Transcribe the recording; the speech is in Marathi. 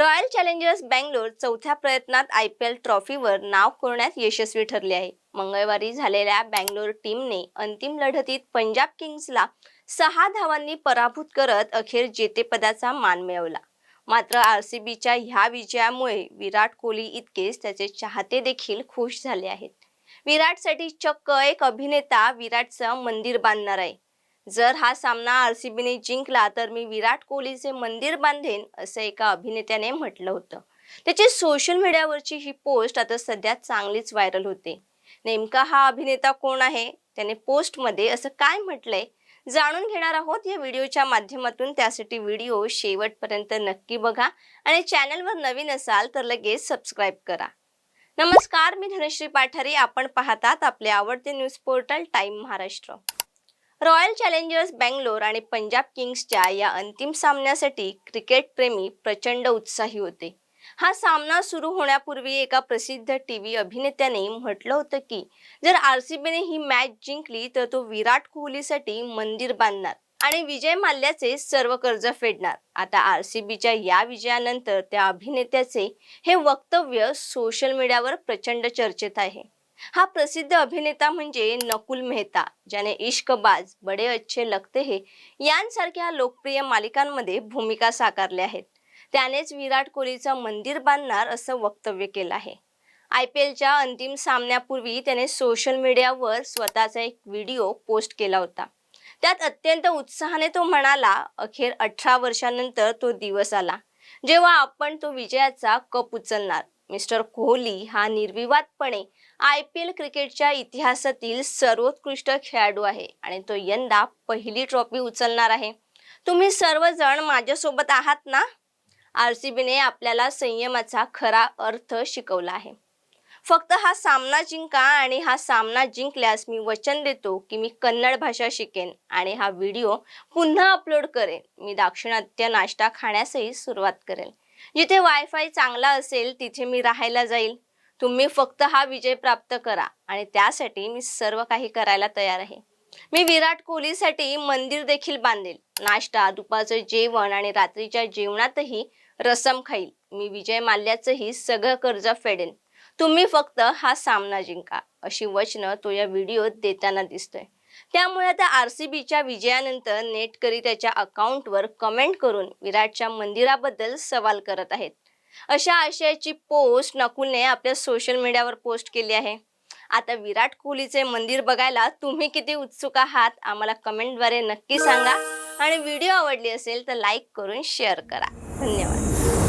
रॉयल चॅलेंजर्स बँगलोर चौथ्या प्रयत्नात आय पी एल ट्रॉफीवर नाव कोरण्यात यशस्वी ठरले आहे. मंगळवारी झालेल्या बँगलोर टीमने अंतिम लढतीत पंजाब किंग्सला सहा धावांनी पराभूत करत अखेर जेतेपदाचा मान मिळवला. मात्र आर सी बीच्या ह्या विजयामुळे विराट कोहली इतकेच त्याचे चाहते देखील खुश झाले आहेत. विराटसाठी चक्क एक अभिनेता विराटचं मंदिर बांधणार आहे. जर हा सामना आरसीबीने जिंकला तर मी विराट कोहलीचे मंदिर बांधेन असं एका अभिनेत्याने म्हटलं होतं. त्याची सोशल मीडियावरची ही पोस्ट आता सध्या चांगलीच व्हायरल होते. नेमका हा अभिनेता कोण आहे? त्याने पोस्टमध्ये असं काय म्हटलंय? जाणून घेणार आहोत या व्हिडिओच्या माध्यमातून. त्यासाठी व्हिडिओ शेवटपर्यंत नक्की बघा आणि चॅनलवर नवीन असाल तर लगेच सबस्क्राईब करा. नमस्कार मी धनश्री पाठारे. आपण पाहतात आपले आवडते news portal time Maharashtra royal challengers Bangalore आणि पंजाब किंग्सच्या या अंतिम सामन्यासाठी क्रिकेटप्रेमी प्रचंड उत्साही होते. हा सामना सुरू होण्यापूर्वी एका प्रसिद्ध टीव्ही अभिनेत्याने म्हटलं होतं की जर आर सी बीने ही मॅच जिंकली तर तो विराट कोहलीसाठी मंदिर बांधणार आणि विजय माल्ल्याचे सर्व कर्ज फेडणार. आता आर सी बीच्या या विजयानंतर त्या अभिनेत्याचे हे वक्तव्य सोशल मीडियावर प्रचंड चर्चेत आहे. हा प्रसिद्ध अभिनेता म्हणजे नकुल मेहता ज्याने इश्कबाज बडे अच्छे लगते हे यांसारख्या लोकप्रिय मालिकांमध्ये भूमिका साकारल्या आहेत. त्यानेच विराट कोहलीचं मंदिर बांधणार असं वक्तव्य केलं आहे. आय पी एलच्या अंतिम सामन्यापूर्वी त्याने सोशल मीडियावर स्वतःचा एक व्हिडिओ पोस्ट केला होता. त्यात अत्यंत उत्साहाने तो म्हणाला अखेर अठरा वर्षानंतर तो दिवस आला. जेव्हा आपण तो विजयाचा कप उचलणार मिस्टर कोहली हा निर्विवादपणे आय पी एल क्रिकेटच्या इतिहासातील सर्वोत्कृष्ट खेळाडू आहे आणि तो यंदा पहिली ट्रॉफी उचलणार आहे. तुम्ही सर्वजण माझ्यासोबत आहात ना? आर सी बीने आपल्याला संयमाचा खरा अर्थ शिकवला आहे. फक्त हा सामना जिंका आणि हा सामना जिंकल्यास मी वचन देतो की मी कन्नड भाषा शिकेन आणि हा व्हिडिओ पुन्हा अपलोड करेन. मी दाक्षिणात्य नाश्ता खाण्यासही सुरुवात करेन. जिथे वायफाय चांगला असेल तिथे मी राहायला जाईल. तुम्ही फक्त हा विजय प्राप्त करा आणि त्यासाठी मी सर्व काही करायला तयार आहे. मी विराट कोहलीसाठी मंदिर देखील बांधेल. नाश्ता दुपारचं जेवण आणि रात्रीच्या जेवणातही रसम खाईल. मी विजय माल्याचंही सगळं कर्ज फेडेन. तुम्ही फक्त हा सामना जिंका अशी वचनं तो या व्हिडिओत देताना दिसतोय. त्यामुळे आता आर सी बीच्या विजयानंतर नेटकरी त्याच्या अकाउंटवर कमेंट करून विराटच्या मंदिराबद्दल सवाल करत आहेत. अशा आशयाची पोस्ट नकुलने आपल्या सोशल मीडियावर पोस्ट केली आहे. आता विराट कोहलीचे मंदिर बघायला तुम्ही किती उत्सुक आहात आम्हाला कमेंटद्वारे नक्की सांगा. आणि व्हिडिओ आवडली असेल तर लाईक करून शेअर करा. धन्यवाद.